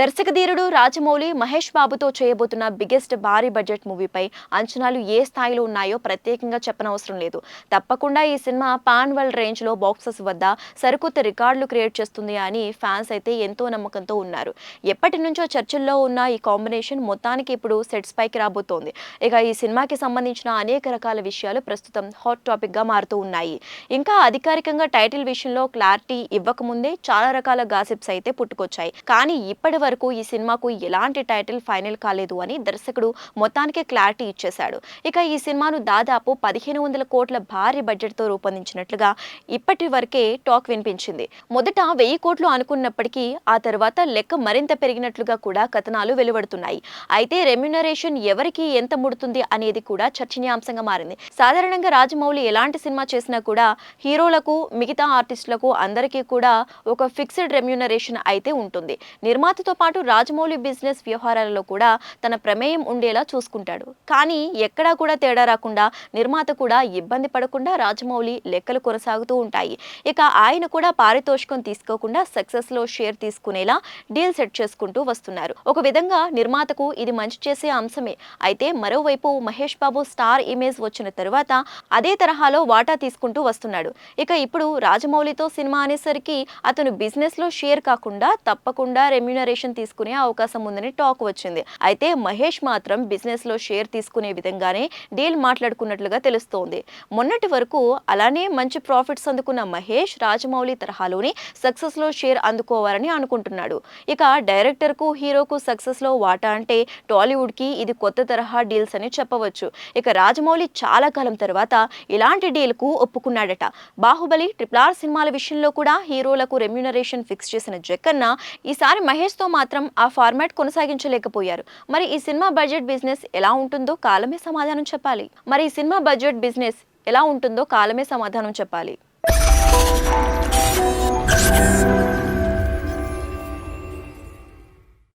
దర్శకధీరుడు రాజమౌళి మహేష్ బాబుతో చేయబోతున్న బిగ్గెస్ట్ భారీ బడ్జెట్ మూవీపై అంచనాలు ఏ స్థాయిలో ఉన్నాయో ప్రత్యేకంగా చెప్పనవసరం లేదు. తప్పకుండా ఈ సినిమా పాన్ వరల్డ్ రేంజ్లో బాక్సెస్ వద్ద సరికొత్త రికార్డులు క్రియేట్ చేస్తుంది అని ఫ్యాన్స్ అయితే ఎంతో నమ్మకంతో ఉన్నారు. ఎప్పటి నుంచో చర్చల్లో ఉన్న ఈ కాంబినేషన్ మొత్తానికి ఇప్పుడు సెట్స్ పైకి రాబోతోంది. ఇక ఈ సినిమాకి సంబంధించిన అనేక రకాల విషయాలు ప్రస్తుతం హాట్ టాపిక్గా మారుతూ ఉన్నాయి. ఇంకా అధికారికంగా టైటిల్ విషయంలో క్లారిటీ ఇవ్వకముందే చాలా రకాల గాసిప్స్ అయితే పుట్టుకొచ్చాయి. కానీ ఇప్పటి వరకు ఈ సినిమాకు ఎలాంటి టైటిల్ ఫైనల్ కాలేదు అని దర్శకుడు మొత్తానికి క్లారిటీ ఇచ్చేశాడు. ఇక ఈ సినిమాను దాదాపు పదిహేను వందల కోట్ల భారీ బడ్జెట్తో రూపొందించినట్లుగా ఇప్పటి వరకే టాక్ వినిపించింది. మొదట వెయ్యి కోట్లు అనుకున్నప్పటికీ ఆ తర్వాత లెక్క మరింత పెరిగినట్లుగా కూడా కథనాలు వెలువడుతున్నాయి. అయితే రెమ్యునరేషన్ ఎవరికి ఎంత ముడుతుంది అనేది కూడా చర్చనీయాంశంగా మారింది. సాధారణంగా రాజమౌళి ఎలాంటి సినిమా చేసినా కూడా హీరోలకు మిగతా ఆర్టిస్టులకు అందరికీ కూడా ఒక ఫిక్స్డ్ రెమ్యునరేషన్ అయితే ఉంటుంది. నిర్మాతతో పాటు రాజమౌళి బిజినెస్ వ్యవహారాలలో కూడా తన ప్రమేయం ఉండేలా చూసుకుంటాడు. కానీ ఎక్కడా కూడా తేడా రాకుండా నిర్మాత కూడా ఇబ్బంది పడకుండా రాజమౌళి లెక్కలు కొనసాగుతూ ఉంటాయి. ఇక ఆయన కూడా పారితోషికం తీసుకోకుండా సక్సెస్లో షేర్ తీసుకునేలా డీల్ సెట్ చేసుకుంటూ వస్తున్నారు. ఒక విధంగా నిర్మాతకు ఇది మంచి చేసే అంశమే. అయితే మరోవైపు మహేష్ బాబు స్టార్ ఇమేజ్ వచ్చిన తరువాత అదే తరహాలో వాటా తీసుకుంటూ వస్తున్నాడు. ఇక ఇప్పుడు రాజమౌళితో సినిమా అనేసరికి అతను బిజినెస్లో షేర్ కాకుండా తప్పకుండా రెమ్యునరేషన్ తీసుకునే అవకాశం ఉందని టాక్ వచ్చింది. అయితే మహేష్ మాత్రం బిజినెస్లో షేర్ తీసుకునే విధంగానే డీల్ మాట్లాడుకున్నట్లుగా తెలుస్తోంది. మొన్నటి వరకు అలానే మంచి ప్రాఫిట్స్ అందుకున్న మహేష్ రాజమౌళి తరహాలోని సక్సెస్లో షేర్ అందుకోవాలని అనుకుంటున్నాడు. ఇక డైరెక్టర్కు హీరోకు సక్సెస్లో వాటా అంటే టాలీవుడ్కి ఇది కొత్త తరహా డీల్స్ అని చెప్పవచ్చు. ఇక రాజమౌళి చాలా కాలం తర్వాత ఇలాంటి డీల్కు ఒప్పుకున్నాడట. బాహుబలి ట్రిపుల్ ఆర్ సినిమాల విషయంలో కూడా హీరోలకు రెమ్యునరేషన్ ఫిక్స్ చేసిన జక్కన్న ఈసారి మహేష్తో మాత్రం ఆ ఫార్మాట్ కొనసాగించలేకపోయారు. మరి ఈ సినిమా బడ్జెట్ బిజినెస్ ఎలా ఉంటుందో కాలమే సమాధానం చెప్పాలి. మరి ఈ సినిమా బడ్జెట్ బిజినెస్ ఎలా ఉంటుందో కాలమే సమాధానం చెప్పాలి.